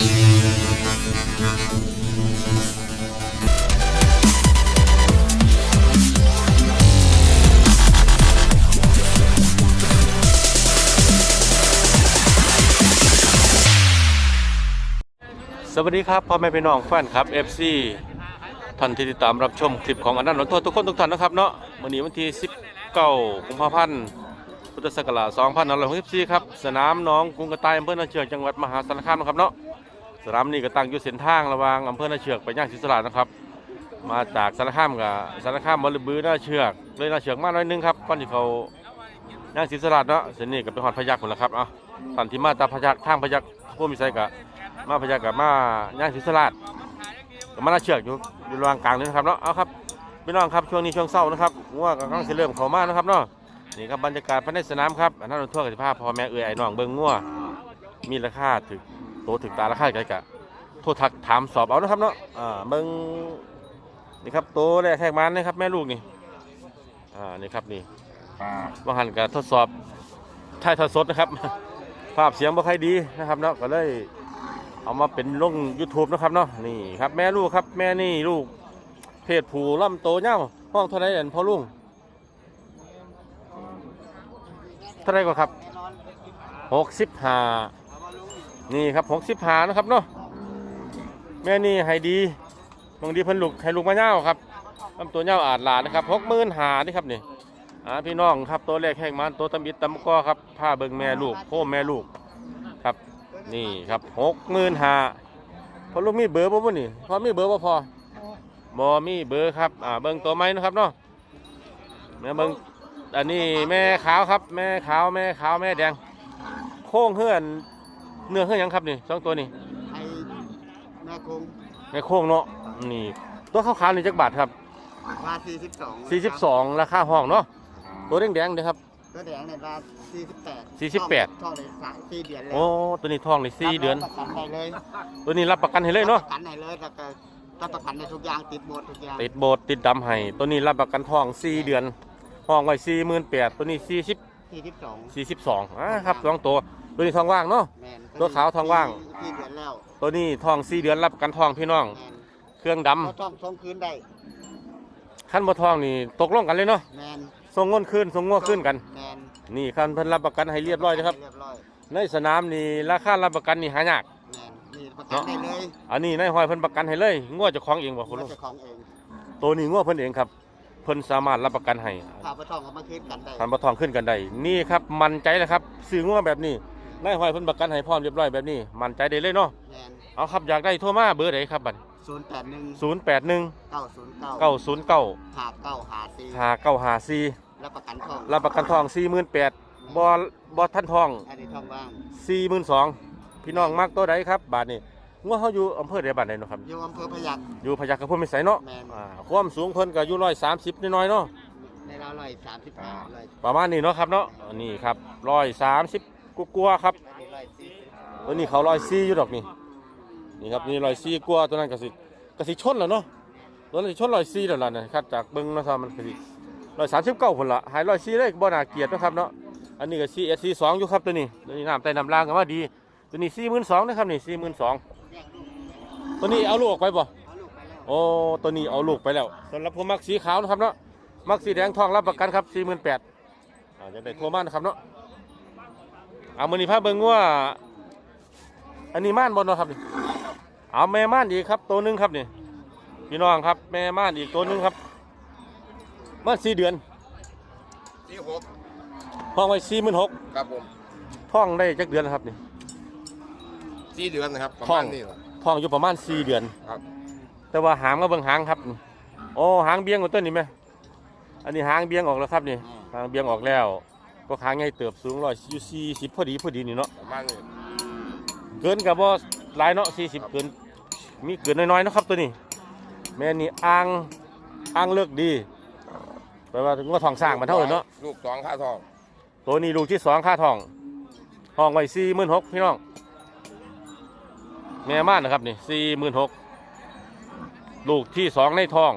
สวัสดีครับพ่อแม่พี่น้องแฟนครับ FC ท่านที่ติดตามรับชมคลิปของอนันต์หลวงโทษทุกคนทุกท่านนะครับเนาะวันนี้วันที่ 19กุมภาพันธ์พุทธศักราช2564ครับสนามหน้องกรุงกระต่ายอำเภอนาเชือกจังหวัดมหาสารคามนะครับเนาะ สนามนี้ก็ตั้งอยู่เส้นทางระหว่างอำเภอนาเชือกไปย่างศรีสลานะครับ มาจากสารคามกับสารคามบริบือนาเชือกเลยนาเชือกมาหน่อยนึงครับก่อนที่เขาย่างศรีสลาเนาะเส้นนี้ก็เป็นหอดพยักคนละครับเอาท่านที่มาตาพยักทางพยักผู้มีไสกะมาพยากับมาย่างศรีสลาดกับมานาเชือกอยู่อยู่ระหว่างกลางนี่นะครับเนาะเอาครับพี่น้องครับช่วงนี้ช่วงเศร้านะครับง่วงกำลังสิเริ่มเข้ามานะครับเนาะนี่ครับบรรยากาศภายในสนามครับอันนั้นเราทั่วกับสภาพพ่อแม่เอื้อยไอ้น้องเบิ้งง่วมีราคาถึก โตถึกตาราคาไกลกะโทษทักถามสอบเอานะครับเนาะอ่าเบิ้งนี่ครับโตแรกแทกมันนะครับแม่ลูกนี่อ่านี่ครับนี่ว่าหันกับทดสอบถ่ายทดสดนะครับ ภาพเสียงบ่ค่อยดีนะครับเนาะก็เลยเอามาเป็นลง YouTube นะครับเนาะนี่ครับแม่ลูกครับแม่นี่ลูกเพศผู้ล่ำโตเน่าห้องเท่าไรเด่นพ่อลุงเท่าไรก่อนครับหกสิบห้า นี่ครับหกสิบหานะครับเนาะแม่นี่ให้ดีบางดีเพิ่นลูกให้ลูกมาเน่าครับลำตัวเน่าอาดหลาดนะครับหกหมื่นหานี่ครับนี่อ่าพี่น้องครับตัวแรกแห้งมันตัวตำบิดตำก้อครับผ้าเบิงแม่ลูกโค้แม่ลูกครับ นี่ครับหกหมื่นหาพอลูกมีเบอร์บ่บ่นี่พอมีเบอร์บ่พอบ่มีเบอร์ครับอ่าเบิงตัวไม้นะครับเนาะแม่เบิงอันนี้แม่ขาวครับ แม่ขาวแม่ขาวแม่แดง โค้งเฮือน เนื้อเฮือนหยังครับนี่สองตัวนี่ไอ้แม่คงแม่โค้งเนาะนี่ ตัวขาวๆนี่จักบาทครับว่า42 42ราคาห้องเนาะตัวแดงๆเด้อครับ ตัวแดงเนี่ยว่า48 48 ท่องเลยสามสี่เดือนแล้วโอ้ตัวนี้ท้องเลย4เดือน รับประกันได้เลยตัวนี้รับประกันให้เลยเนาะรับประกันได้เลยแล้วก็รับประกันในทุกอย่างติดหมดทุกอย่างติดโบสถ์ติดดำให้ตัวนี้รับประกันทอง4เดือนห้องไว้48,000ตัวนี้40 42 42อ่าครับสองตัว ตัวนี้ทองว่างเนาะ แมนตัวขาวทองว่างสี่เดือนแล้วตัวนี้ทอง4เดือนรับประกันทองพี่น้อง แมนเครื่องดำเขาต้องส่งคืนได้ขั้นบ่ทองนี่ตกลงกันเลยเนาะแมนส่งเงินคืนส่งงัวคืนกัน แมนนี่คันเพิ่นรับประกันให้เรียบร้อยนะครับ เรียบร้อยในสนามนี่ราคารับประกันนี่หายาก แมนนี่ประกันได้เลยอันนี้นายห้อยเพิ่นประกันให้เลยงัวเจ้าของเองบ่คุณลุงเจ้าของเองตัวนี้งัวเพิ่นเองครับ เพิ่นสามารถรับประกันให้ พาไปท่องเอามาคืนกันได้ คันบ่ทองขึ้นกันได้นี่ครับมั่นใจเลยครับซื้องัวแบบนี้ นายห้อยเพิ่นประกันให้พร้อมเรียบร้อยแบบนี้ มั่นใจได้เลยเนาะแมนเอาครับอยากได้โทรมาเบอร์ไหนครับบัดศูนย์แปดหนึ่ง081เก้าศูนย์เก้า909หาเก้าหาสี่หาเก้าหาซีรับประกันท่องรับประกันทองสี่หมื่นแปดบอบอท่านทองอันนี้ท่องว่างสี่หมื่นสองพี่น้องมากตัวใดครับบาทนี่งัวเขาอยู่อำเภอใดบ้านใดเนาะครับอยู่อำเภอพยัคฆ์อยู่พยัคฆ์กับพุ่นไม่ใส่เนาะแม่นอ่าความสูงเพิ่นก็อยู่ร้อยสามสิบน้อยๆเนาะในราวร้อยสามสิบห้าร้อยประมาณนี้เนาะครับเนาะอันนี่ครับร้อยสามสิบ กลัวๆครับอันนี้ร้อยสี่สิบตัวนี้เขาร้อยสี่อยู่ดอกนี่นี่ครับนี่ร้อยสี่กลัวตัวนั้นก็สิก็สิชนแล้วเนาะตัวนั้นสิชนร้อยสี่แล้วล่ะนะครับจากเบิ้งนะครับมันก็สิร้อยสามสิบเก้าคนละหายร้อยสี่เลยบ่นาเกียดเนะครับเนาะอันนี้ก็ CS สองอยู่ครับตัวนี้ตัวนี้น้ำใต้น้ำล่างก็ว่าดี ตัวนี้สี่หมื่นสองนะครับนี่สี่หมื่นสองตัวนี้เอาลูกออกไปบ่เอาลูกไปแล้วโอ้ตัวนี้เอาลูกไปแล้วสำหรับผมมักสีขาวนะครับเนาะมักสีแดงทองรับประกันครับสี่หมื่นแปดอ่าจะได้โทั่วม่านนะครับเนาะ เอามือนี้พาเบิ่งว่า อันนี้ม่านบนเนาะครับนี่เอาแม่ม่านอีกครับ ตัวหนึงครับนี่พี่น้องครับ แม่ม่านอีกตัวหนึงครับม่านสี่เดือนที่หกห้องไว้สี่หมื่นหกครับผมท้องได้จักเดือนแล้วครับนี่สี่เดือนนะครับประท่อมางณนี้เหรอท้องอยู่ประมาณ4เดือน ครับแต่ว่าหางก็เบิ่งหางครับนี่โอ้หางเบี้ยงกว่าต้นนี่ไหมอันนี้หางเบี้ยงออกแล้วครับนี่หางเบี้ยงออกแล้ว ก็หางใหญ่เติบสูงร้อยอยู่สี่สิบพอดีพอดีนี่เนาะประมาณนี้เกินกับว่าหลายเนาะสี่สิบเกินมีเกินน้อยๆเนาะครับตัวนี้ แม่นี่อ่างอ่างเลือกดีแปลว่าถึงว่าทองสร้างมันเท่าเลยเนาะลูกสองค่าทอง ตัวนี้ลูกที่สองค่าทองห้องไว้สี่หมื่นหกพี่น้อง แม่ม่านนะครับนี่สี่หมื่นหกลูกที่สองในท้อง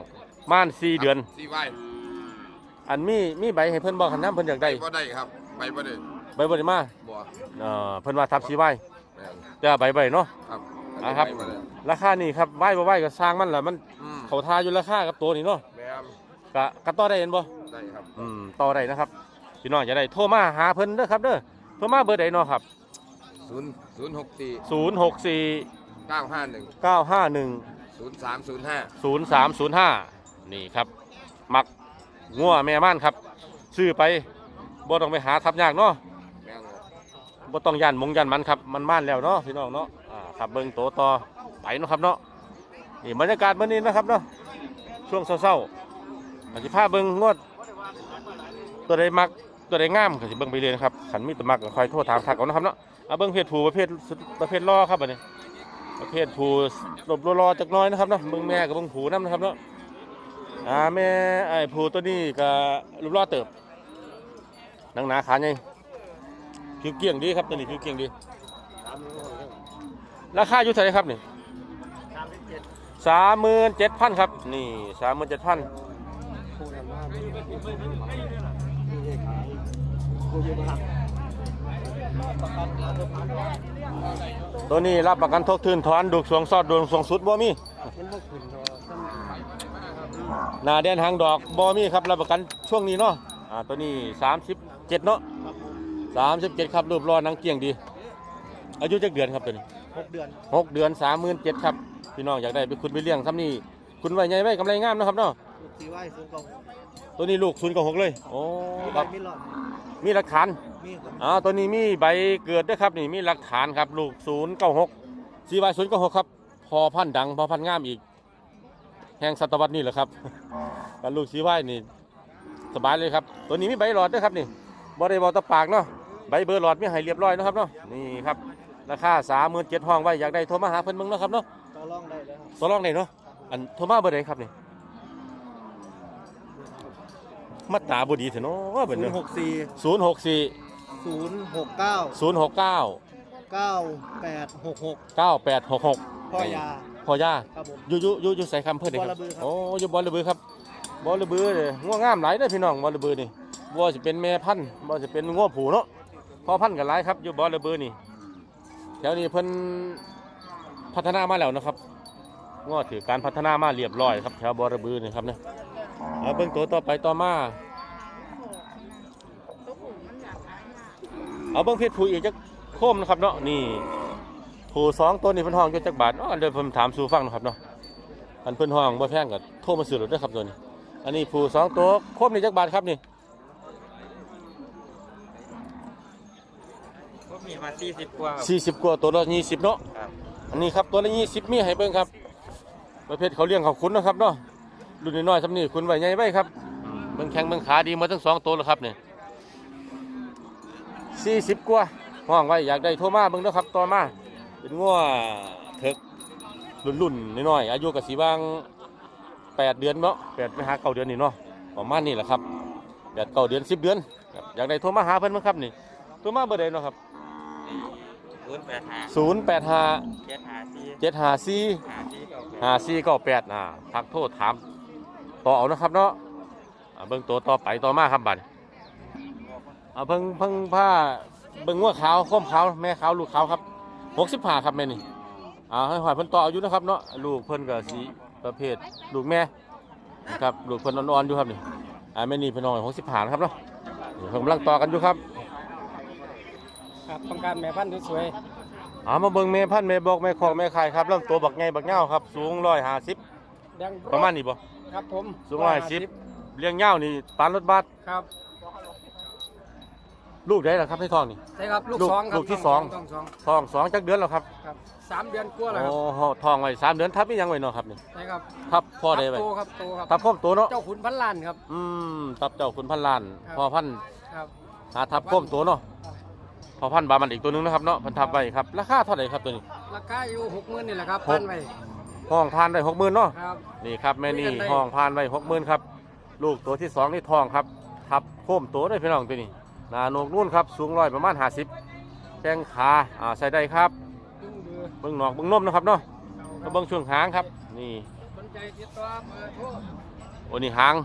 ม่านสี่เดือนสี่ใบ อันมีมีใบให้เพิ่นบอกคันน้ำเพิ่นอยากได้บ่ได้ครับใบบ่ได้ใบบ่ได้มาบ่เอ่อเพิ่นว่าทับสีไว้แม่นจะใบใบเนาะ ครับอันอ่าครับ ไปมาเลยราคานี่ครับไหว้บ่ไหว้ก็สร้างมันแหละมันอืมเขาทาอยู่ราคากับตัวนี้เนาะแมมกะกะต่อได้เห็นบ่ได้ครับอืมต่อได้นะครับพี่น้องจะได้โทรมาหาเพิ่นเด้อครับเด้อโทรมาเบอร์ใดเนาะครับ ศูนย์ศูนย์หกสี่064 เก้าห้าหนึ่ง951 ศูนย์สามศูนย์ห้า0305 นี่ครับ มัก งัวแม่ม่านครับซื้อไปบ่ต้องไปหาทับยากเนาะแมงบ่ต้องยันมงยันมันครับมันม่านแล้วเนาะพี่น้องเนาะอ่าครับเบิ่งโตต่อไปเนาะครับเนาะนี่บรรยากาศมื้อนี้นะครับเนาะช่วงเช้าๆอาจสิพาเบิ่งงวด ตัวใดมักตัวใดงามก็สิเบิ่งไปเรื่อยนะครับขันมีตัวมักก็คอยโทรถามทักเอานะครับเนาะเอาเบิ่งเพศผู้ประเภทสุดประเภทล่อครับบัดนี้ประเภทผู้หลบรอๆจักหน้อยนะครับเนาะเบิ่งแม่กับเบิ่งผูนํนะครับเนาะ อ่าแม่ไอ้ผู้ตัวนี้ก็รูปร่อเติบหนังหนาขาใหญ่ผิวเกลี้ยงดีครับตัวนี้ผิวเกลี้ยงดี ราคาอยู่เท่าไหร่ครับนี่สามหมื่นเจ็ดพันครับ นี่สามหมื่นเจ็ดพันคู่กันมากไม่ได้ขายคู่อยู่บ้านประกันราคาพันตัวนี้รับประกันทกทืนถอนดูกสวงซอดดูกสวงสุดบ่มี เป็นพวกคุณเนาะท่าน หน้าแดนหางดอกบ่มีครับรับประกันช่วงนี้เนาะอ่าตัวนี้สามสิบเจ็ดเนาะสามสิบเจ็ดครับรูปรอหนังเกลี้ยงดี อายุจักเดือนครับตัวนี้ หกเดือนหกเดือนสามหมื่นเจ็ดครับ พี่น้องอยากได้ไปคุณไปเลี้ยงซ้ำนี่คุณไว้ใหญ่ไว้กำไรงามนะครับเนาะลูกสีไหว้สูงกว่าตัวนี้ลูกศูนย์กับหกเลยโอ้มีคใบรับมีหลอดมีหลักฐานมีครับอ่าตัวนี้มีใบเกิดด้วยครับนี่มีหลักฐานครับลูกศูนย์เก้าหกสี่ใบศูนย์เก้าหกครับพอพันธุ์ดังพอพันธุ์งามอีก แห่งศตวรรษนี่แหละครับกับลูกสีไหวนี่สบายเลยครับ ตัวนี้มีใบหลอดด้วยครับนี่บริบอตะปากเนาะใบเบอร์หลอดมีให้เรียบร้อยนะครับเนาะนี่ครับราคาสามหมื่นเจ็ดห้องไว้อยากได้โทรมาหาเพิ่นเบิ่งเนาะครับเนาะต่อรองได้เลยครับตัวรองได้เนาะอันโทรมาเบอร์ใดครับนี่มาตราบดีเถอะเนาะเบิ่นศูนเนาะย์หกสี่ศูนย์หกสี่ศูนย์หกเก้าศูนย์หกเก้าเก้าแปดหกหกเก้าแปดหกหกพ่อยา พ่อย่าครับผมอยู่อยู่อยู่อยู่ใส่คำเพื่อนเด้คบ่อรัระบือครับ โอ้อยู่บอลระบือครับบอลระบือเลยง่วงงามหลายเด้อพี่น้องบอลระบือนี่บอจะเป็นแม่พันธุ์บอจะเป็นง่วผูเนาะพ่อพันธุ์กันหลายครับอยู่บอลระบือนี่แถวนี้เพิ่นพัฒนามาแล้วนะครับง้อถือการพัฒนามาเรียบร้อยครับแถวบอลระบือนี่ครับเนี่ยเอาเบิ่งตัวต่อไปต่อมา เอาเบิ่งเพชรผูอีกจักโคมนะครับเนาะนี่ ผูสองตัวนี่เพิ่นห้องอยู่จักบาทเนาะเดี๋ยวผมถามสู่ฟังนะครับเนาะอันเพิ่นห้องบ่แพงก็โทรมาซื้อรถเด้อครับตัวนี้ อันนี้ผู้สองตัวครบนี่จักบาทครับนี่ก็มีมาสี่สิบกว่า40กว่าตัวละ20เนาะครับ อันนี้ครับตัวละ20มีให้เบิ่งครับ ประเภทเขาเลี้ยงเขาขุนนะครับเนาะรุ่นน้อยๆซำนี้คุณไว้ใหญ่ไว้ครับเบิ่งแข้งเบิ่งขาดีหมาทั้งสองตัวแล้วครับนี่40กว่าห้องไว้อยากได้โทรมาเบิ่งเด้อครับต่อมา เป็นงัวเถิกรุ่นๆน้อยๆอายุก็สิบางแปดเดือนเนาะแปดไปหาเก้าเดือนนี่เนาะประมาณนี้แหละครับแปดเก้าเดือนสิบเดือนครับอยากได้โทรมาหาเพิ่นมั้งครับนี่โทรมาเบอร์ใดเนาะครับศูนย์แปดห้าศูนย์แปดห้าเจ็ดห้าสี่เจ็ดห้าสี่ ห้าสี่เก้าแปดห้าสี่เก้าแปดอ่าทักโทษถามต่อเอานะครับเนาะอ่าเบิ่งตัวต่อไปต่อมาครับบัดอ่าเบิ่งเพิ่งผ้าเบิ่งงัวขาวข้มขาวแม่ขาวลูกขาวครับ หกสิบห้าครับแม่นี่อ่าให้หอยเพิ่นต่ออายุนะครับเนาะลูกเพิ่นก็สีประเภทลูกแม่นะครับลูกเพิ่นอ่อนๆอยู่ครับนี่อ่าแม่นี่เพิ่นน้อยหกสิบห้านะครับเนาะนี่เพิ่นกำลังต่อกันอยู่ครับครับต้องการแม่พันธุ์สวยเอามาเบิ่งแม่พันธุ์แม่บอกแม่คอกแม่ไข่ครับลำตัวบักไงบักเงาครับ สูงร้อยห้าสิบๆดังประมาณนี้บ่ครับผมสูงร้อยสิบเลี้ยงเงานี่ปานรถบัสครับ ลูกได้แล้วครับให้ทองนี่ ใช่ครับลูกลูกสองครับลูกที่สองต้องสองทองสองจักเดือนแล้วครับครับสามเดือนกว่าแล้วครับโอ้โหทองไว้สามเดือนทับนี่ยังไว้เนาะครับนี่ใช่ครับทับพ่อได้ไว้โตครับโตครับทับครบตัวเนาะเจ้าขุนพันล้านครับ อืมทับเจ้าคุณพันล้านครับ พ่อพันครับ หาทับครบตัวเนาะพ่อพันบามันอีกตัวหนึงนะครับเนาะเพันทับไว้ครับราคาเท่าไหร่ครับตัวนี้ ราคาอยู่หกหมื่นนี่แหละครับหก พันไว้ห้องทานได้หกหมื่นเนาะ ครับ นี่ครับแม่นี่คุยกันได้ ห้องพานไว้หกหมื่นครับ ลูกตัวที่สองนี่ทองครับทับโค้มตัวด้วยพี่น้องตัวนี้ หนาโหนกนุ่นครับสูงร้อยประมาณห้าสิบแข้งขาอ่าใส่ได้ครับเบิ้งหนอกเบิ้งนมนะครับเนาะแล้วเบิ้งช่วงหางครับ นี่สนใจติดต่อเบอร์โทรโอ้นี่หาง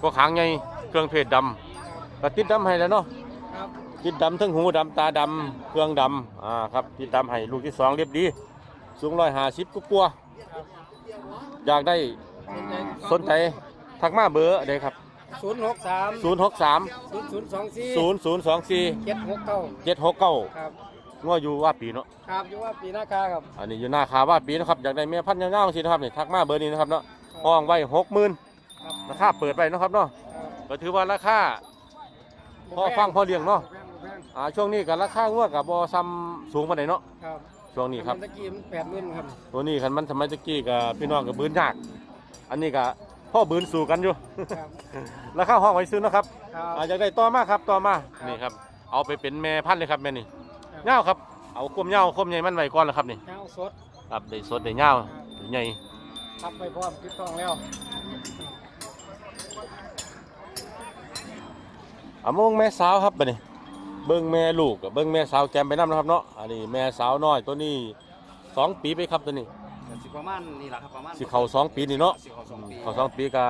ก็หางใหญ่เครื่องเพชรดำก็ติดดำให้แล้วเนาะครับติดดำทั้งหูดำตาดำเครื่องดำอ่าครับติดดำให้ลูกที่สองเรียบดี สูงร้อยห้าสิบกลัวอยากได้สนใจทักมาเบอร์ใดครับ ศูนย์หกสามศูนย์หกสามศูนย์ศูนย์สองสี่ศูนย์ศูนย์สองสี่เจ็ดหกเก้าเจ็ดหกเก้าครับง้ออยู่ว่าปีเนาะครับอยู่ว่าปีหน้าคาครับอันนี้อยู่หน้าคาว่าปีนะครับอยากได้แม่พันธุ์ยาวๆสินะครับนี่ทักมาเบอร์นี้นะครับเนาะห้องไว้หกหมื่นครับราคาเปิดไปนาะครับเนาะครับก็ถือว่าราคาพอฟังพอเลี้ยงเนาะบ่แพงบ่แพงอ่าช่วงนี้กับราคางัวกับบอซ้ำสูงปานใดเนาะครับช่วงนี้ครับตะกี้มันแปดหมื่นครับตัวนี้คันมันสมัยตะกี้กับพี่น้องกับบืนยาก อันนี้ก็ พ่อบืนสู่กันอยู่ ครับราคาห้องไว้ซื้อนะครับครับ อาอยากได้ต่อมาครับต่อมาครับ นี่ครับ เอาไปเป็นแม่พันธุ์เลยครับแม่นี่ครับเงาครับเอาคมเงาคมใหญ่มันไว้ก่อนแล้วครับนี่เงาสดครับได้สดได้เงาได้ใหญ่ทับไปพร้อมติดต้องแล้วเอามาเบิ่งแม่สาวครับบัดนี้เบิ่งแม่ลูกกับเบิ่งแม่สาวแกมไปนํนะครับเนาะอันนี้แม่สาวน้อยตัวนี้สองปีไปครับตัวนี้ สิประมาณนี่แหละครับประมาณสิเข้าสองปีนี่เนาะสิเข้าสองปีเข้าสองปีก็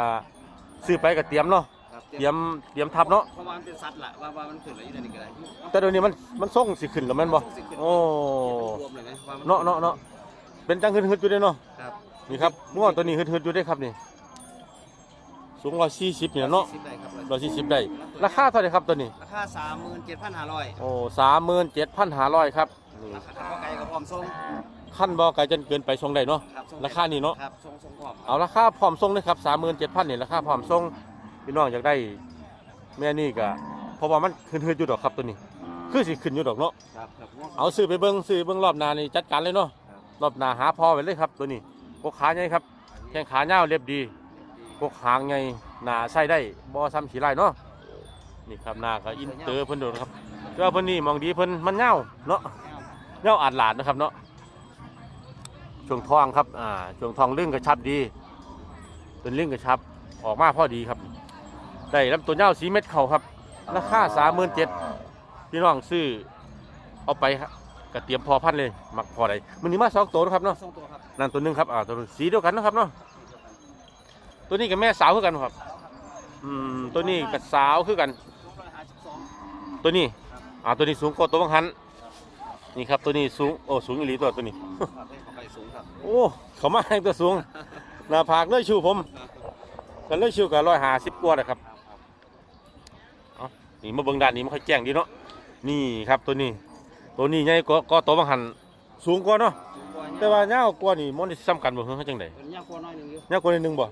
ซื้อไปก็เตรียมเนาะครับเตรียมเตรียมทับเนาะเพราะว่ามันเป็นสัตว์แหละว่าว่ามันขึ้นอะไรอยู่ในนี้ก็ได้แต่เดี๋ยวนี้มันมันส่งสิขึ้นแล้วแม่นบ่โอ้รวมเลยนะว่ามัเนาะเนาะเนาะเป็นจังฮึดๆอยู่เด้เนาะครับนี่ครับงัวตัวนี้ฮึดๆอยู่ได้ครับนี่สูงร้อยสี่สิบเนี่ยเนาะสิบได้ครับร้อยสี่สิบได้ราคาเท่าไหร่ครับตัวนี้ราคาสามหมื่นเจ็ดพันห้าร้อยโอ้สามหมื่นเจ็ดพันห้าร้อยครับนี่ราคาข้าวไก่กับพร้อมส่ง ขั้นบ่ไกลจนเกินไปส่งได้เนาะครับส่งราคานี่เนาะครับส่งส่งพร้อมเอาราคาพร้อมส่งเลยครับสามหมื่นเจ็ดพันนี่ราคาพร้อมส่งพี่น้องอยากได้แม่นี่ก็เพราะว่ามันขึ้นๆอยู่ดอกครับตัวนี้ คือสิขึ้นอยู่ดอกเนาะครับครับเอาซื้อไปเบิ้งซื้อเบิ้งรอบหนานี่จัดการเลยเนาะรอบหนาหาพอไว้เลยครับตัวนี้พวกขาใหญ่ครับแข้งขาเงาวเรียบดีพวกหางไงหนาใส่ได้บ่ซ้ำขี้ไล่เนาะนี่ครับหน้าก็อินเตอร์เพิ่นโดนครับก็เพิ่นนี่มองดีเพิ่นมันเงาวเนาะเงาวอาดหลาดนะครับเนาะ ช่วงท้องครับอ่าช่วงท้องลึงกระชับดีเป็นลึงกระชับออกมาพอดีครับ ได้ลำตัวเงาวสีเม็ดเข่าครับ ราคาสามหมื่นเจ็ดพี่น้องซื้อเอาไปครับกระเตรียมพอพันธุ์เลยหมักพอได้มันนี้มาสองตัวนะครับเนาะส่งตัวครับนั่นตัวหนึงครับอ่าตัวนึงสีเดียวกันนะครับเนาะตัวนี้กับแม่สาวคือกันครับ อืมตัวนี้กับสาวคือกัน ตัวนี้อ่าตัวนี้สูงกว่าตัวบางหันนี่ครับตัวนี้สูงโอ้สูงอีหลีตัวตัวนี้ โอ้เขามาให้ตัวสูงหน้าผากเลยชิวผมกันเลยชิวกับร้อยหาสิบกว่านะครับเอานี่มาเบิ่งด้านนี้มันค่อยแจ้งดีเนาะนี่ครับตัวนี้ ตัวนี้ใหญ่กว่าก็ตัวบางหันสูงกว่าเนาะสูงกว่าแต่ว่าเงากว่านี่มันได้ซ้ำกันบ่เฮือจังไดเป็นยาวกว่าน้อยหนึงอยู่เงากว่านิดนึงบ่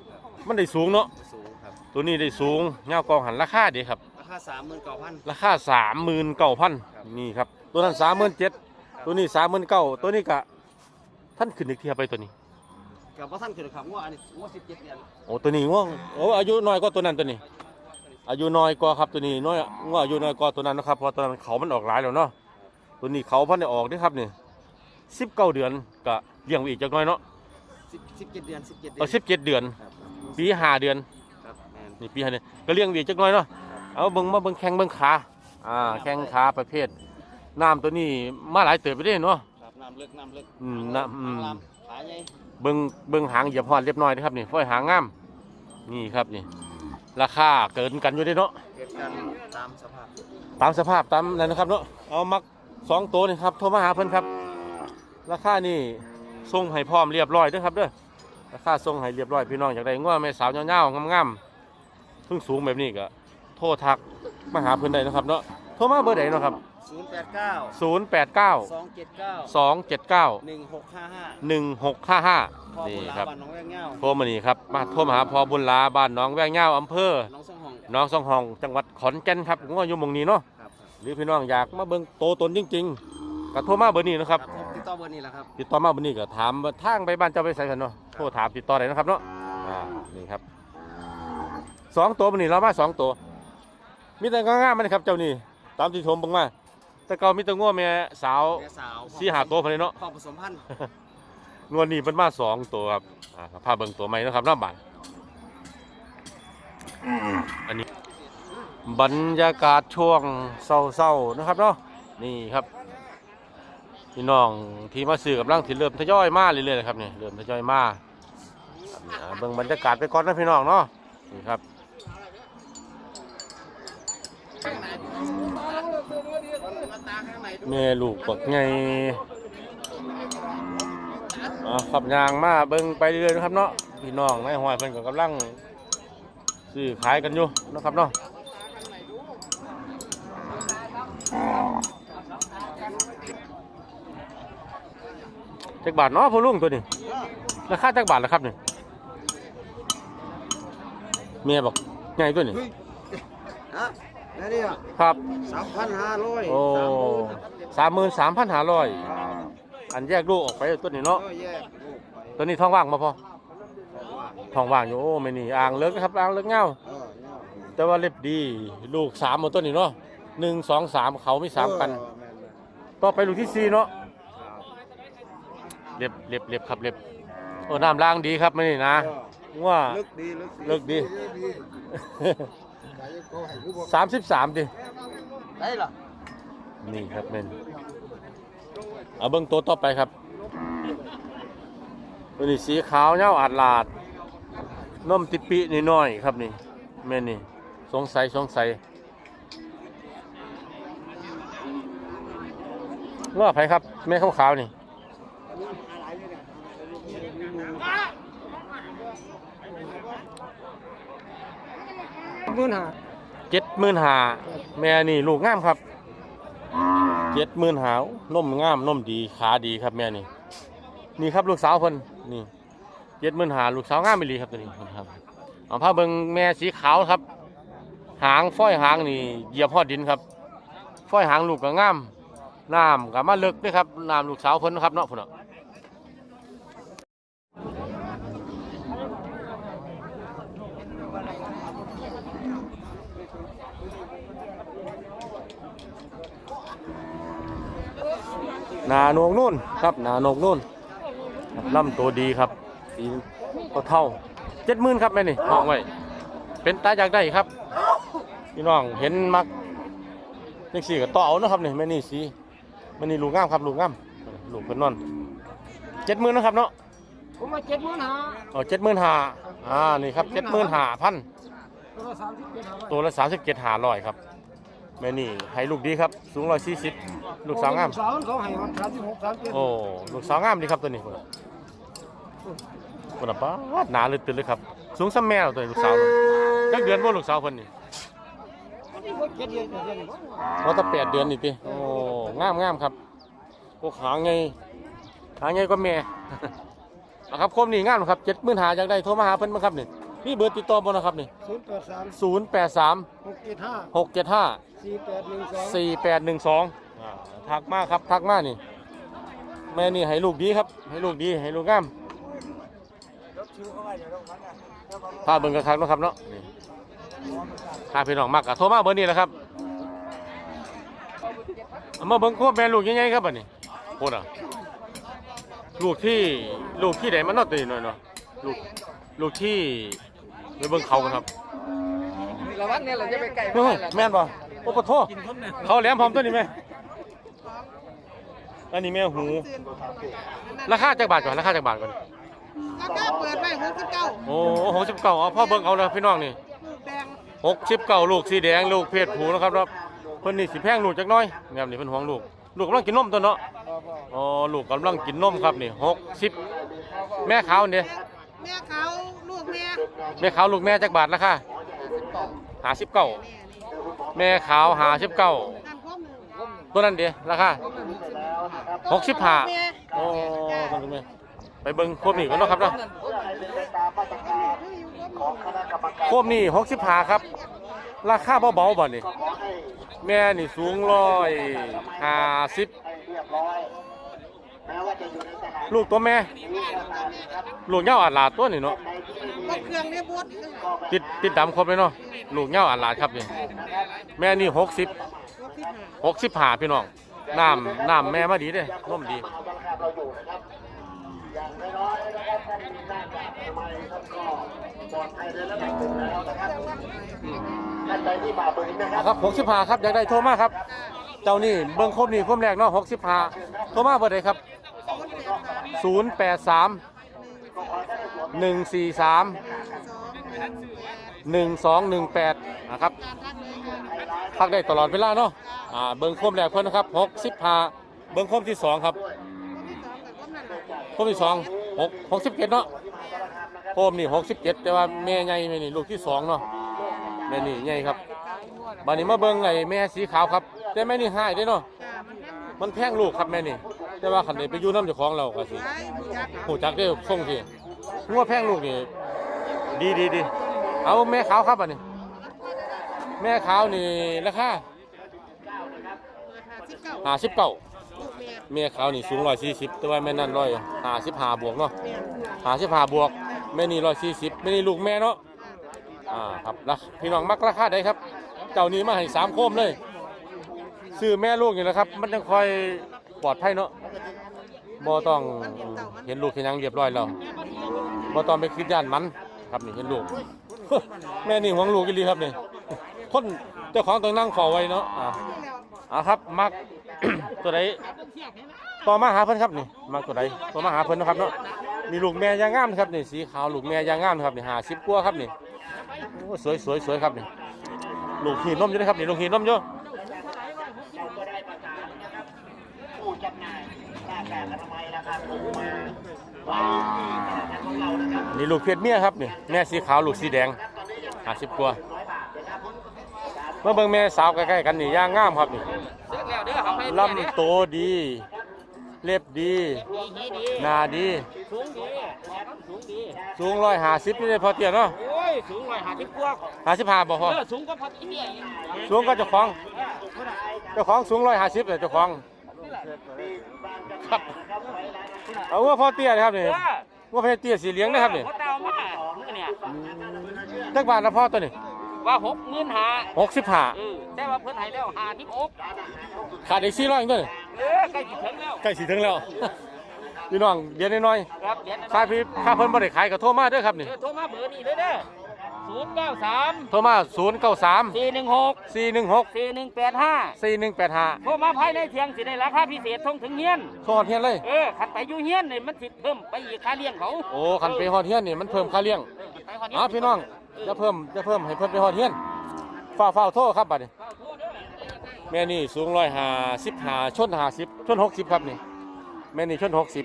มันได้สูงเนาะสูงครับตัวนี้ได้สูงเงากองหันราคาเดีครับราคาสามหมื่นเก้าพันราคาสามหมื่นเก้าพันนี่ครับตัวนั้นสามหมื่นเจ็ดตัวนี้สามหมื่นเก้าตัวนี้กะ ท่านขึ้นอีกเทียไปตัวนี้กับว่าท่านคือครับว่าอันนี้ว่าสิบเจ็ดเดือนโอ้ตัวนี้ง่วงโอ้อายุน้อยกว่าตัวนั้นตัวนี้ อายุน้อยกว่าครับตัวนี้น้อยง่วงอายุน้อยกว่าตัวนั้นนะครับเพราะตัวนั้นเขามันออกหลายแล้วเนาะตัวนี้เขาเพันได้ออกเด้ครับนี่สิบเก้าเดือนก็เลี้ยงไว้อีกจักหน้อยเนาะสิบสิบเจ็ดเดือนสิบเจ็ดเดืเอาสิบเจ็ดเดือน ครับปีห้าเดือนครับแม่นนี่ปีห้าเดือนก็เลี้ยงไว้อีกจักหน้อยเนาะเอาเบิ่งมาเบิ่งแข้งเบิ่งขาอ่าแข้งขาประเภทน้ำตัวนี้มาหลายเติบไปได้เนาะครับ น้ำลึกน้ำลึกอืมน้ำอืม หางลำขาใหญ่เบิ่งเบิ่งหางเหยียบหอดเรียบร้อยนะครับนี่ฝ้อยหางงามนี่ครับนี่ ราคาเกินกันอยู่เด้เนาะเกิดกันตามสภาพตามสภาพตามนั้นนะครับเนาะเอามักสองตัวนี่ครับโทรมาหาเพิ่นครับ ราคานี่ส่งให้พร้อมเรียบร้อยเด้อครับเด้อราคาส่งให้เรียบร้อยพี่น้องอยากได้ง้อแม่สาวเงาวๆงามๆทุ่งสูงแบบนี้ก็โทรทักมาหาเพิ่นได้นะครับเนาะโทรมาเบอร์ใดเนาะครับ ศูนย์แปดเก้า089สองเจ็ดเก้า279 หนึ่งหกห้าห้า1655พ่อนี่บุญครับลาบ้านน้องแวงเง่าโทรมานี่ครับ มาโทรมาหาพอบุญลาบ้านหน้องแวงเงาวอำเภอน้องสองห้องหน้องสองห้องจังหวัดขอนแก่นครับง้ออยู่หมองนี้เนาะครับหรือพี่น้องอยากมาเบิ่งโตตนจริงๆก็โทรมาเบอร์นี้นะครับผมติดต่อเบอร์นี้แหละครับ ติดต่อมาเบอร์นี้ก็ถามว่าทางไปบ้านเจ้าไปใส่กันเนาะโทรถามติดต่อได้นะครับเนาะอ่านี่ครับสองตัวมันนี่เรามาสองตัวมีแต่งามๆมันครับเจ้านี่ตามที่ชมเบังมา แต่เก่ามีแต่ง้อแม่สาวแม่สาวสี่หาตัวพอดีเนาะพ่อผสมพันธุ์งวดนี้เป็นมาสองตัวครับอ่าพาเบิ่งตัวใหม่นะครับน้ำบานอันนี้ บรรยากาศช่วงเศร้าๆนะครับเนาะนี่ครับพี่น้องที่มาซื้อกำลังที่เริ่มทยอยมาเรื่อยๆนะครับนี่เริ่มทยอยมาครับนี่อ่าเบิ่งบรรยากาศไปก่อนนะพี่น้องเนาะนี่ครับ แม่ลูกบักไงขับยางมาเบิ่งไปเรื่อยๆนะครับเนาะพี่น้องนห้อยเพิ่นก็กำลังซื้อขายกันอยู่นะครับเนาะจักบาทเนาะพ่อลุงตัวนี้ราคาจักบาทแล้วครับนี่เมียบอกใหญ่ตัวนี้ แล้วนี่อะครับ สามพันห้าร้อยโอ้สามหมื่นสามพันห้าร้อยอันแยกลูกออกไปตัวนี้เนาะ ก็แยกลูกไปตัวนี้ท้องว่างมาพอท้องว่างอยู่โอ้ไม่นี่อ่างเลิกนะครับอ่างเลิกเงาเออเนี่ยแต่ว่าเล็บดีลูกสามหมดตัวนี้เนาะหนึ่งสองสามเขาไม่สามกัน เออแม่นเลยต่อไปลูกที่สี่เนาะครับเล็บเล็บเล็บครับเล็บโอ้น้ำล้างดีครับไม่นี่นะเออว่าลึกดีลึกลึกดีใจก็ให้ผู้บอก สามสิบสามดิได้เหรอนี่ครับเมนเอาเบิ้งตัวต่อไปครับตัวนี้สีขาวเน่าอาดลาดนมติปินิดหน่อยๆครับนี่เมนนี่สงสัยสงสัยว่าไผครับแม่ขาวขาวๆนี่ หมื่นห้าเจ็ดหมื่นหาแม่นี่ลูกงามครับเจ็ดหมื่นหาวนมงามนมดีขาดีครับแม่นี่นี่ครับลูกสาวเพิ่นนี่เจ็ดหมื่นหาลูกสาวงามไปลีครับตัวนี้ครับเอาผ้าเบิงแม่สีขาวครับ หางฝ้อยหางนี่เหยียบพอดดินครับฝ้อยหางลูกก็งามน้ำก็มาเลิกด้วยครับน้ำลูกสาวเพิ่นนะครับเนาะพุ่นเนาะ หนาโหนกนู่นครับหนาโหนกนู่นลำตัวดีครับสีเท่าเจ็ดหมื่นครับแม่นี่ห้องไว้เป็นตาอยากได้ครับพี่น้องเห็นมักจังสี่ก็ต่อเอานะครับนี่แม่นี่สีแม่นี่ลูกงามครับลูกงามลูกเพิ่นนอนเจ็ดหมื่นนะครับเนาะผมมาเจ็ดหมื่นห้าอ๋อเจ็ดหมื่นห้าอ่านี่ครับเจ็ดหมื่นห้าพันตัวละสามสิบเจ็ดห้าตัวละสามสิบเจ็ดห้าร้อยครับ แม่นี่ให้ลูกดีครับ สูงร้อยสี่สิบลูกสาวงาม สาวเขาให้มันสามสิบหกสามสิบเจ็ดโอ้ ลูกสาวงามดีครับตัวนี้คนคนละป้าดหนาเลยตื่นเลยครับ สูงซ้ำแมวตัวนี้ลูกสาวจักเดือนบ่ลูกสาวคนนี้เจ็ดเดือนเจ็ดเดือนว่าตั้งแปดเดือนนี่ติโอ้งามงามครับพวกหางไงหางไงก็แม่นะครับคมนี่งามครับเจ็ดหมื่นหาจากได้โทรมาหาเพิ่นมั้งครับนี่ นี่เบอร์ติดต่อบ่นะครับนี่ศูนย์แปดสามศูนย์แปดสามหกเจ็ดห้าหกเจ็ดห้าสี่แปดหนึ่งสองสี่แปดหนึ่งสองทักมาครับทักมานี่ แม่นี่ให้ลูกดีครับ ให้ลูกดีให้ลูกงามพาเบิ่งกระคักเนาะครับเนาะนี่ถ้าพี่น้องมากก็โทรมาเบอร์นี้แหละครับเอามาเบิ่งควบแม่ลูกยังไงครับบัดนี้โคตรอะลูกที่ลูกที่ไหนมันเนอตัวนี้หน่อยเนาะลูกลูกที่ ไปเบิ่งเขากันครับระวังเนี่ยเราจะไปไกลเฮ้ยแม่นป่ะโอ้ปะโทเขาแหลมพร้อมตัวนี้ไหมอันนี้แม่หู ราคาจากบาทก่อนราคาจากบาทก่อนราคาเปิดไว้หกสิบเก้าโอ้หกสิบเก้าเอาพ่อเบิ่งเอาเลยพี่น้องนี่ลูกแดงหกสิบเก้าลูกสีแดงลูกเพศผูนะครับครับเพิ่นนี่สิแพงลูกจักหน้อยแม่นี่เพิ่นห่วงลูก ลูกกำลังกินนมตัวเนาะอ๋อลูกกำลังกินนมครับนี่หกสิบแม่ขาวเนี่ย แม่เขาลูกแม่แม่ขาวลูกแม่จากบาทราคาหาสิบเก้าแม่ขาวหาสิบเก้าตัวนั้นเดียราคา หกสิบห้า โอ้ต้องดูไหมไปเบิ่งควบนี่กันเนาะครับเนาะควบนี่หกสิบห้าครับ ราคาเบาๆบ่นี่แม่นี่สูงร้อยห้าสิบ ลูกตัวแม่ ลูกเหย้าอาดลาดตัวนี่เนาะรถเครื่องเนี่ยบดติดติดดำครบเลยเนาะลูกเหย้าอาดลาดครับนี่แม่นี่หกสิบรถที่หาหกสิบห้าพี่น้องน้ำน้ำแม่มาดีเด้นมดีครับหกสิบห้าครับอยากได้โทรมาครับ เจ้านี่เบิ้งครบนี่ครบแรกเนาะหกสิบห้าโทรมาเบอร์ใดครับศูนย์แปดสามหนึ่งสี่สามหนึ่งสองหนึ่งแปดนะครับพักได้ตลอดเวลาเนาะอ่าเบิ้งครบแรกเพิ่นนะครับหกสิบห้าเบิ้งครบที่สองครับครบที่สองหกหกสิบเจ็ดเนาะโคมนี่หกสิบเจ็ดแต่ว่าแม่ใหญ่แม่นี่ลูกที่สองเนาะแม่นี่ใหญ่ครับบัดนี้มาเบิ่งไอ้แม่สีขาวครับ แต่แม่นี่หายได้เนาะจ้ามันแพงมันแพงลูกครับแม่นี่ แต่ว่าคันนี้ไปอยู่น้ำเจ้าของเราก็สิไว้ผู้จักหูจักได้ส่งสิงัวแพงลูกนี่ดีดีดีเอาแม่ขาวครับอันนี้ แม่ขาวนี่ราคาราคาสิบเก้าห้าสิบเก้าลูกแม่แม่ขาวนี่สูงร้อยสี่สิบแต่ว่าแม่นั่นร้อยห้าสิบห้าบวกเนาะแม่ห้าสิบห้าบวกแม่นี่ร้อยสี่สิบแม่นี่ลูกแม่เนาะอ่าครับแล้วพี่น้องมักราคาได้ครับ เจ้านี้มาให้สามโคมเลย ซื้อแม่ลูกนี่แหละครับ มันยังคอยปลอดภัยเนาะบ่ต้องเห็นลูกเห็นหยังเรียบร้อยแล้วบ่ต้องไปคิดย่านมันครับนี่เห็นลูก แม่นี่หวงลูกอีหลีครับนี่คนเจ้าของต้องนั่งเฝ้าไว้เนาะอ่าอ่าครับมัก ตัวใดต่อมาหาเพิ่นครับนี่มักตัวใดต่อมาหาเพิ่นนะครับเนาะนี่ลูกแม่ยางงามครับนี่สีขาวลูกแม่ยางงามครับนี่หาสิบกว่าครับนี่โอ้สวยสวยสวยครับนี่ลูกหีนนมอยู่นะครับนี่ลูกหีนนมอยู่ นี่ลูกเพชรเมียครับนี่แม่สีขาวลูกสีแดงห้าสิบกว่าเมื่อเบิ่งแม่สาวใกล้ๆกันนี่ยางงามครับนี่ลำโตดี เล็บดีหนาดีสูงดีสูงดีสูงร้อยห้าสิบนี่เลยพอเตี้ยเนาะโอ้ยสูงร้อยห้าสิบกว่าห้าสิบห้าบ่พอเออสูงก็พอที่นี่สูงก็เจ้าของเจ้าของสูงร้อยห้าสิบเลยเจ้าของ ครับเอาว่าพอเตี้ยนะครับนี่เออว่าพอเตี้ยสีเหลืองนะครับนี่เขาเดามาเมื่อเนี่ยจักบาทละพ่อตัวนี้ว่าหกหมื่นหาหกสิบห้าเออแต่ว่าเพิ่นให้แล้วหาที่หกขาดอีกสี่ร้อยอีกตัวนี่เออใกล้จะถึงแล้วใกล้สิถึงแล้วพี่น้องเดี๋ยวน้อยครับเดี๋ยวนะๆค่าพี่ค่าเพิ่นบ่ได้ขายก็โทรมาเด้อครับนี่เออโทรมาเบอร์นี้เลยเด้อ ศูนย์เก้าสามโทรมาศูนย์เก้าสามสี่หนึ่งหกสี่หนึ่งหกสี่หนึ่งแปดห้าสี่หนึ่งแปดห้าโทรมาภายในเที่ยงสิได้ราคาพิเศษทงถึงเฮียน โทรเทียนเลย เออขัดไปอยู่เฮียนนี่มันสิเพิ่มไปอีกค่าเลี้ยงเขาโอ้คันไปฮอดเฮียนนี่มันเพิ่มค่าเลี้ยงเออไปคนนี้อ๋อพี่น้องจะเพิ่มจะเพิ่มให้เพิ่นไปฮอดเฮียนฝ้าฝ้าวโทษครับบัดนี้แม่นี่สูงร้อยห้าสิบห้าชนห้าสิบชนหกสิบครับนี่แม่นี่ชนหกสิบ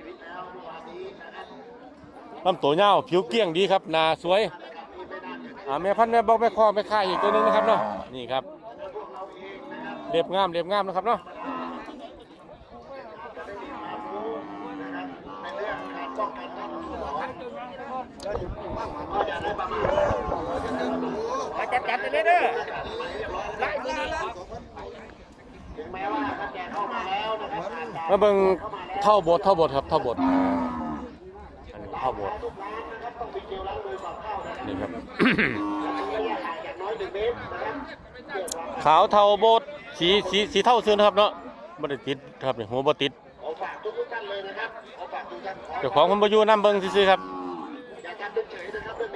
ลำตัวเงาวผิวเกลี้ยงดีครับหน้าสวย อ่าแม่พันธุ์แม่บอกแม่คอแม่ค่ายอีกตัวหนึงนะครับเนาะนี่ครับเรียบงามเรียบงามนะครับเนาะมาจัดจัดเลยเด้อไล่มือนี้มาเบิ่งเท่าบทเท่าบทครับเท่าบทอันนี้เท่าบท นี่ครับ ขาวเทาโบดสีสีสีเท่าซื้อนะครับเนาะบ่ได้ติดครับนี่หัวบ่ติดเจ้าของมันบ่อยู่นํเบิ่งซื่อๆครับ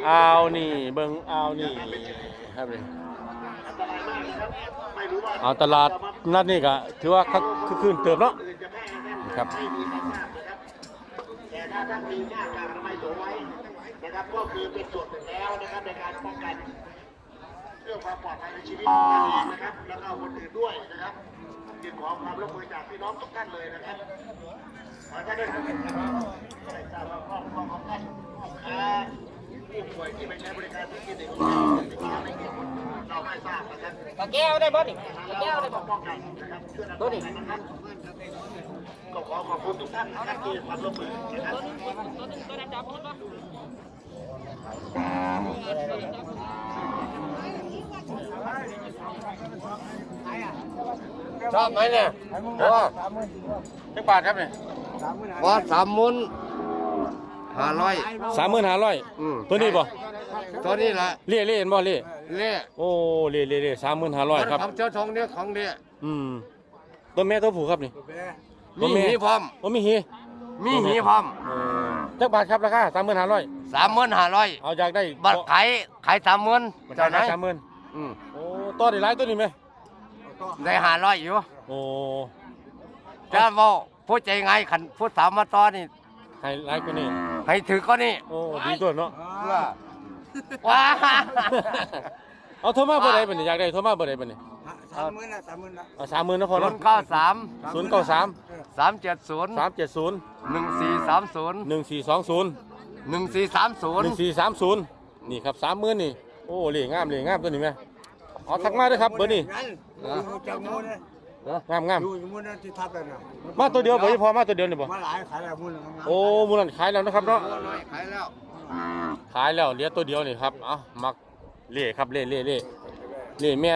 อ้าวนี่เบิ่งอ้าวนี่ครับนี่เอาตลาดนัดนี่ก็ถือว่าคือคืนเติบเนาะครับ นะครับ ก็คือเป็นส่วนหนึ่งแล้วนะครับในการป้องกันเรื่องความปลอดภัยในชีวิตของท่านเองนะครับ แล้วก็คนอื่นด้วยนะครับจึงขอความร่วมมือจากพี่น้องทุกท่านเลยนะครับขอท่านได้ทำนะครับได้ทราบว่าครอบครัวของท่านลูกค้าผู้ป่วยที่ไปใช้บริการที่คลินิกของเราเป็นที่อะไรกี่คนเราไม่ทราบนะครับปาแก้วได้บ่นี่ปาแก้วได้บ่ป้องกันนะครับเพื่อนำตัวนี้นะครับก็ขอขอบคุณทุกท่านนะครับที่ความร่วมมือนะครับ ชอบไหมเนี่ยว่าจักบาทครับนี่ว่าสามมุนห้าร้อยสามหมื่นห้าร้อยอืมตัวนี้บ่ตัวนี้แหละเล่เล่เห็นบ่เล่เล่โอ้เล่เล่เล่สามหมื่นห้าร้อยครับของเจ้าทองเนี่ยของเนี่ยอืมตัวแม่ตัวผู้ครับนี่มีหีพร้อมโอ้มีหี มีหีพร้อมเออจักบาทครับราคาสามหมื่นห้าร้อยสามหมื่นห้าร้อยเอาอยากได้บัตรขายขายสามหมื่นบัตรเจ้าไหนสามหมื่นอืมโอ้ต่อได้หลายตัวนี่ไหมได้ห้าร้อยอยู่โอ้จ้าบอกพูดใจไงขันพูดสามมาตอนนี่ให้หลายกว่านี้ให้ถือก็นี่โอ้ดีตัวเนาะว้าเอาโทรมาเบอร์ใดบัดนี้อยากได้โทรมาเบอร์ใดบัดนี้ สามหมื่นละสามหมื่นละเอาสามหมื่นนะพอศูเนาะนย์เก้าสามศูนย์เก้าสามสามเจ็ดศูนย์สามเจ็ดศูนย์หนึ่งสี่สามศูนย์หนึ่งสี่สองศูนย์หนึ่งสี่สามศูนหย์นึ่งสี่สามศูนย์นี่ครับสามหมื่นนี่โอ้เหล่งามเหล่งามตัวนี้ไหมเอาทักมาด้วยครับเบอร์นี่อยู่จากมูลเลยงามงามอยู่จากมูลนั่นที่ทับเลยนะมาตัวเดียวบ่พอมาตัวเดียวนี่บ่มาหลายขายหลายมูลเลยโอ้มูลนันขายแล้วนะครับเนาะขายแล้วขายแล้วเหลือตัวเดียวนี่ครับเอามักเล่ครับเล่เล่เล่เล่แม่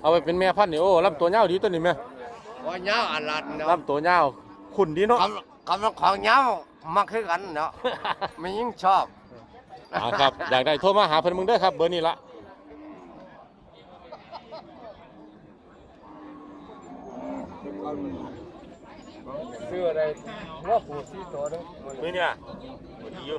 เอาไปเป็นแม่พันธุ์นี่โอ้ลำตัวยาวดีตัวนี้แม่ว่าเงาอันลัดเนาะลำตัวยาวขุนดีเนาะคำคำของเงามักคือกันเนาะไม่ยิ่งชอบอ่าครับอยากได้โทรมาหาเพิ่นมึงเด้อครับ เบอร์นี้ละซื้ออะไรว่าผูสีตัวนึงนี่เนี่ยบ่ดีอยู่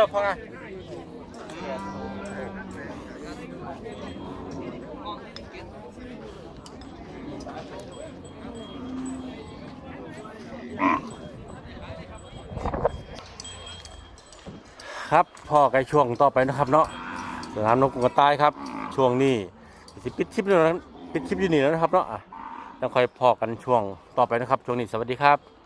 ละพอไงครับพ่อไก่ช่วงต่อไปนะครับเนาะสนามนกกระต่ายครับ ช่วงนี้ สิปิดคลิปแล้วนะปิดคลิปอยู่นี่แล้วนะครับเนาะอะแล้วค่อยพอกันช่วงต่อไปนะครับ ช่วงนี้สวัสดีครับ